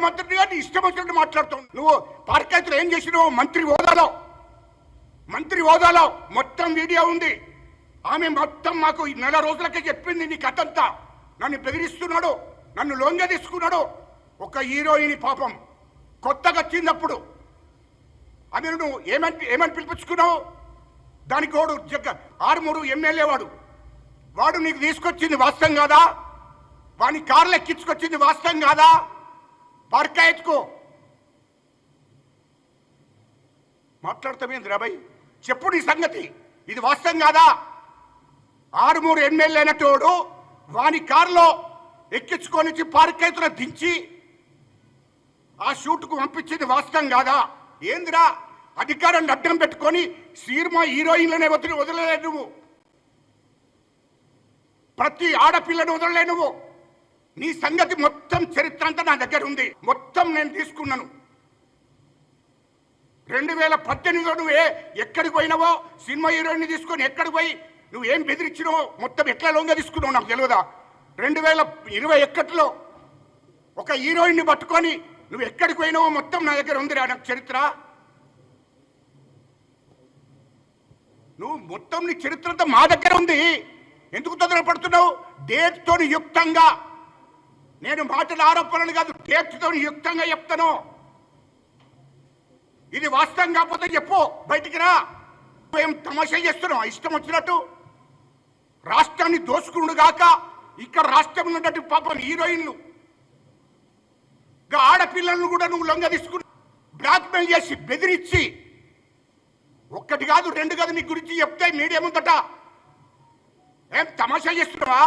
ముఖ్యమంత్రిగా నీ ఇష్టం వచ్చినట్టు మాట్లాడుతావు నువ్వు పార్కాయతులు ఏం చేసినావు మంత్రి హోదాలో. మంత్రి హోదాలో మొత్తం వీడియో ఉంది. ఆమె మొత్తం మాకు ఈ నెల రోజులకే చెప్పింది నీ కథంతా. నన్ను బెదిరిస్తున్నాడు నన్ను లోంగా తీసుకున్నాడు. ఒక హీరోయిన్ పాపం. కొత్తగా వచ్చిందప్పుడు ఆమె నువ్వు ఏమని ఏమని పిలిపించుకున్నావు? దానికి వాడు జగ్గ ఆరుమూరు ఎమ్మెల్యే వాడు. వాడు నీకు తీసుకొచ్చింది వాస్తవం కాదా? వాని కార్లు ఎక్కించుకొచ్చింది వాస్తవం కాదా? పర్కాయత్కో. మాట్లాడతామేంది రాబాయ్ చెప్పు నీ సంగతి. ఇది వాస్తవం కాదా? ఆరుమూరు ఎమ్మెల్యే అయినటోడు వాని కారులో ఎక్కించుకొని పార్కైతులో దించి ఆ షూట్కు పంపించేది వాస్తవం కాదా? ఏందిరా? అధికారాన్ని అడ్డం పెట్టుకొని సినిమా హీరోయిన్లనే వదిలి వదలలేదు నువ్వు ప్రతి ఆడపిల్లను వదలలే నువ్వు నీ సంగతి మొత్తం చరిత్ర అంతా నా దగ్గర ఉంది. మొత్తం నేను తీసుకున్నాను. రెండు వేల పద్దెనిమిదిలో నువ్వు ఏ ఎక్కడికి పోయినావో? సినిమా హీరోయిన్ తీసుకొని ఎక్కడికి పోయి? నువ్వు ఏం బెదిరించినావో మొత్తం ఎట్లా లోంగా తీసుకున్నావు నాకు తెలియదా రెండు వేల ఇరవై ఒకటిలో ఒక హీరోయిన్ని పట్టుకొని నువ్వు ఎక్కడికి పోయినావో మొత్తం నా దగ్గర ఉందిరా నాకు చరిత్ర. నువ్వు మొత్తం నీ చరిత్ర అంతా మా దగ్గర ఉంది. ఎందుకు తొందరపడుతున్నావు? డేట్తో యుక్తంగా. నేను మాటల ఆరోపణలు కాదు డేట్తో యుక్తంగా చెప్తాను. ఇది వాస్తవం కాకపోతే చెప్పు బయటికి రా. ఏం తమాషా చేస్తున్నావు? ఇష్టం వచ్చినట్టు. రాష్ట్రాన్ని దోసుకుడు గాక ఇక్కడ రాష్ట్రంలో ఉన్నట్టు పాపం హీరోయిన్లు. ఆడపిల్లలను కూడా నువ్వు లొంగ తీసుకుని బ్లాక్మెయిల్ చేసి బెదిరించి. ఒక్కటి కాదు రెండు కాదు నీ గురించి చెప్తే మీడియా ముందట. ఏం తమాషా చేస్తున్నావా?